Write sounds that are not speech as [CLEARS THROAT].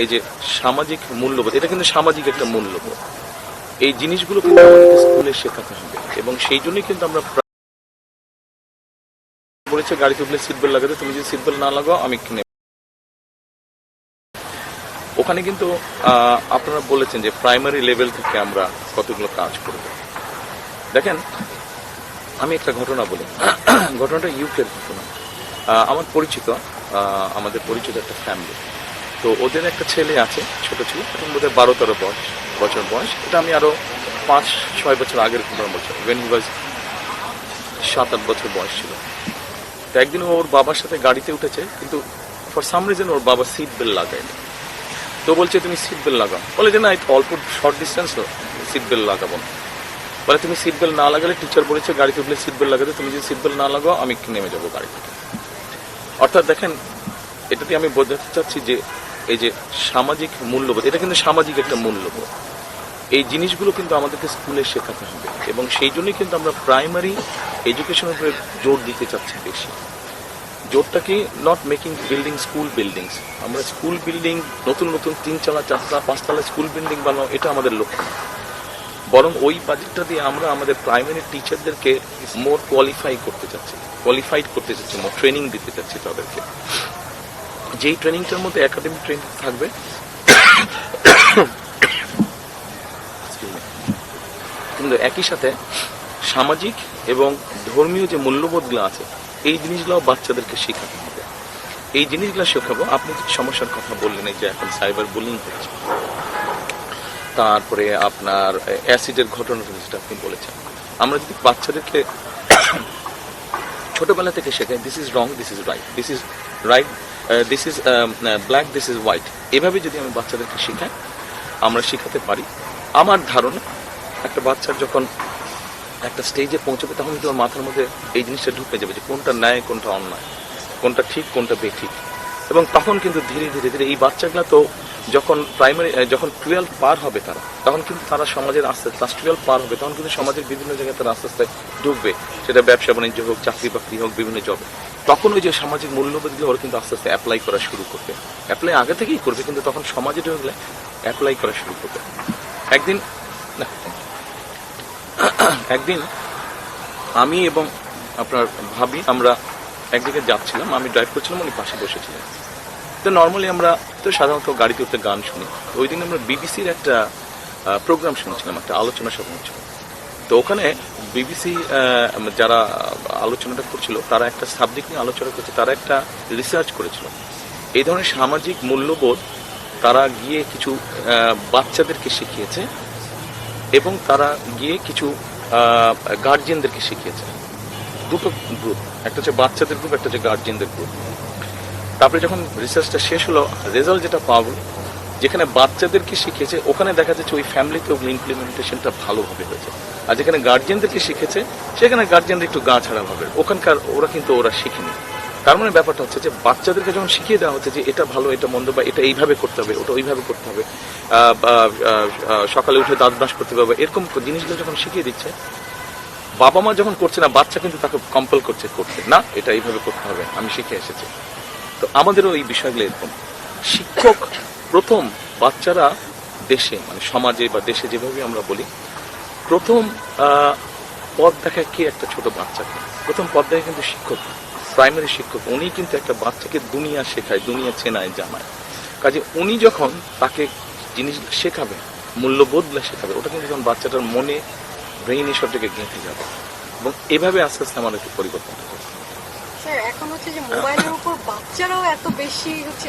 এই যে সামাজিক মূল্যবোধ, এটা কিন্তু সামাজিক একটা মূল্যবোধ। এই জিনিসগুলো কিন্তু আমাদেরকে স্কুলে শেখাতে হবে এবং সেই জন্যই কিন্তু আমরা বলেছে গাড়িতে উঠলে সিট বেল্ট লাগাতে, তুমি যদি সিট বেল্ট না লাগাও, আমি কিনে ওখানে কিন্তু আপনারা বলেছেন যে প্রাইমারি লেভেল থেকে আমরা কতগুলো কাজ করব। দেখেন, আমি একটা ঘটনা বলি। ঘটনাটা ইউকের ঘটনা। আমার পরিচিত আমাদের পরিচিত একটা ফ্যামিলি তো ওদের একটা ছেলে আছে, ছোট ছিল, এখন বোধহয় বারো তেরো বয়স, বছর বয়স। এটা আমি আরও পাঁচ ছয় বছর আগের ঘটনা বলছি। ওয়েন ওয়াজ সাত আট বছর বয়স ছিল। তো একদিন ওর বাবার সাথে গাড়িতে উঠেছে, কিন্তু ফর সাম রিজন ওর বাবা সিট বেল্ট লাগায়নি তো বলছে, তুমি সিট বেল্ট লাগাও। বলে, যে না অল্প শর্ট ডিস্টেন্স সিট বেল্ট লাগাবো না। বলে, তুমি সিট বেল্ট না লাগালে টিচার বলেছে, গাড়িতে উঠলে সিট বেল্ট লাগাতে, তুমি যদি সিট বেল্ট না লাগাও, আমি নেমে যাব গাড়ি অর্থাৎ দেখেন এটাতে আমি বোঝাতে চাচ্ছি যে এই যে সামাজিক মূল্যবোধ, এটা কিন্তু সামাজিক একটা মূল্যবোধ। এই জিনিসগুলো কিন্তু আমাদেরকে স্কুলে শেখাতে হবে এবং সেই জন্যই কিন্তু আমরা প্রাইমারি এডুকেশনের উপরে জোর দিতে চাচ্ছি বেশি। জোরটা কি? Not making building school buildings আমরা স্কুল বিল্ডিং নতুন নতুন তিনতলা, চারতলা, পাঁচতলা স্কুল বিল্ডিং বানানো এটা আমাদের লক্ষ্য। বরং ওই বাজেটটা দিয়ে আমরা আমাদের প্রাইমারি টিচারদেরকে মোর কোয়ালিফাই করতে চাচ্ছি কোয়ালিফাইড করতে চাচ্ছি মোর ট্রেনিং দিতে চাচ্ছি তাদেরকে। যেই ট্রেনিংটার মধ্যে একাডেমিক ট্রেনিং থাকবে, কিন্তু একই সাথে সামাজিক এবং ধর্মীয় যে মূল্যবোধগুলো আছে, এই জিনিসগুলো বাচ্চাদেরকে শেখাতে হবে। এই জিনিসগুলো শেখাবো। আপনি সমস্যার কথা বললেন, এই যে এখন সাইবার বুলিং হচ্ছে, তারপরে আপনার অ্যাসিডের ঘটনাটা যেটা আপনি বলেছেন। আমরা যদি বাচ্চাদেরকে ছোটবেলা থেকে শেখাই this is wrong this is right this is right this is black this is white এভাবে যদি আমি বাচ্চাদেরকে শেখাই, আমরা শেখাতে পারি। আমার ধারণা, একটা বাচ্চার যখন একটা স্টেজে পৌঁছবে, তখন কিন্তু মাথার মধ্যে এই জিনিসটা ঢুকে যাবে যে কোনটা ন্যায়, কোনটা অন্যায়, কোনটা ঠিক, কোনটা বেঠিক। এবং তখন কিন্তু ধীরে ধীরে ধীরে এই বাচ্চাগুলো তো যখন প্রাইমারি যখন টুয়েলভ পার হবে তারা, তখন কিন্তু তারা সমাজের আস্তে ক্লাস টুয়েলভ পার হবে, তখন কিন্তু সমাজের বিভিন্ন জায়গায় তারা আস্তে আস্তে ঢুকবে সেটা ব্যবসা, বাণিজ্য হোক চাকরি বাকরি হোক, বিভিন্ন জবে তখন ওই যে সামাজিক মূল্যবোধগুলো ওরা কিন্তু আস্তে আস্তে অ্যাপ্লাই করা শুরু করবে। অ্যাপ্লাই আগে থেকেই করবে, কিন্তু তখন সমাজে ঢুকলে অ্যাপ্লাই করা শুরু করবে। একদিন [CLEARS THROAT] একদিন আমি এবং আপনার ভাবি, আমরা একদিকে যাচ্ছিলাম, আমি ড্রাইভ করছিলাম, উনি পাশে বসেছিলেন। তো নর্মালি আমরা তো সাধারণত গাড়িতে উঠতে গান শুনি। ওই দিন আমরা বিবিসির একটা প্রোগ্রাম শুনছিলাম, একটা আলোচনা সভা হচ্ছিল তো ওখানে বিবিসি যারা আলোচনাটা করছিল, তারা একটা সাবজেক্ট নিয়ে আলোচনা করছে, তারা একটা রিসার্চ করেছিল। এই ধরনের সামাজিক মূল্যবোধ তারা গিয়ে কিছু বাচ্চাদেরকে শিখিয়েছে এবং তারা গিয়ে কিছু গার্জিয়ানদেরকে শিখিয়েছে। দুটো গ্রুপ একটা হচ্ছে বাচ্চাদের গ্রুপ একটা হচ্ছে গার্জিয়ানদের গ্রুপ তারপরে যখন রিসার্চটা শেষ হলো রেজাল্ট যেটা পাবো যেখানে বাচ্চাদেরকে শিখেছে, ওখানে দেখা যাচ্ছে ওই ফ্যামিলিতে ওগুলো ইমপ্লিমেন্টেশনটা ভালোভাবে হয়েছে। আর যেখানে গার্জিয়ানদেরকে শিখেছে, সেখানে গার্জিয়ানরা একটু গা ছাড়া ভাবে। ওখানকার ওরা কিন্তু ওরা শিখেনি। তার মানে ব্যাপারটা হচ্ছে যে, বাচ্চাদেরকে যখন শিখিয়ে দেওয়া হচ্ছে যে, এটা ভালো, এটা মন্দ বা এটা এইভাবে করতে হবে, ওটা ওইভাবে করতে হবে সকালে উঠে দাঁত ব্রাশ করতে হবে, এরকম জিনিসগুলো যখন শিখিয়ে দিচ্ছে, বাবা মা যখন করছে না, বাচ্চা কিন্তু তাকে কম্পেল করছে, করতে না, এটা এইভাবে করতে হবে, আমি শিখে এসেছি। তো আমাদেরও এই বিষয়গুলো এরকম। শিক্ষক প্রথম বাচ্চারা দেশে মানে সমাজে বা দেশে যেভাবে আমরা বলি, প্রথম পথ দেখায় কে একটা ছোট বাচ্চাকে? প্রথম পথ দেখায় কিন্তু শিক্ষক প্রাইমারি শিক্ষক। উনি কিন্তু একটা বাচ্চাকে দুনিয়া শেখায়, দুনিয়া চেনায়, জানায়। কাজে উনি যখন তাকে জিনিস শেখাবে মূল্যবোধগুলো শেখাবে, ওটা কিন্তু যখন বাচ্চাটার মনে ব্রেইন এসবটাকে গেঁথে যাবে। এবং এভাবে আস্তে আস্তে আমাদেরকে পরিবর্তন করতে স্যার এখন হচ্ছে যে মোবাইলের উপর বাচ্চারাও এত বেশি হচ্ছে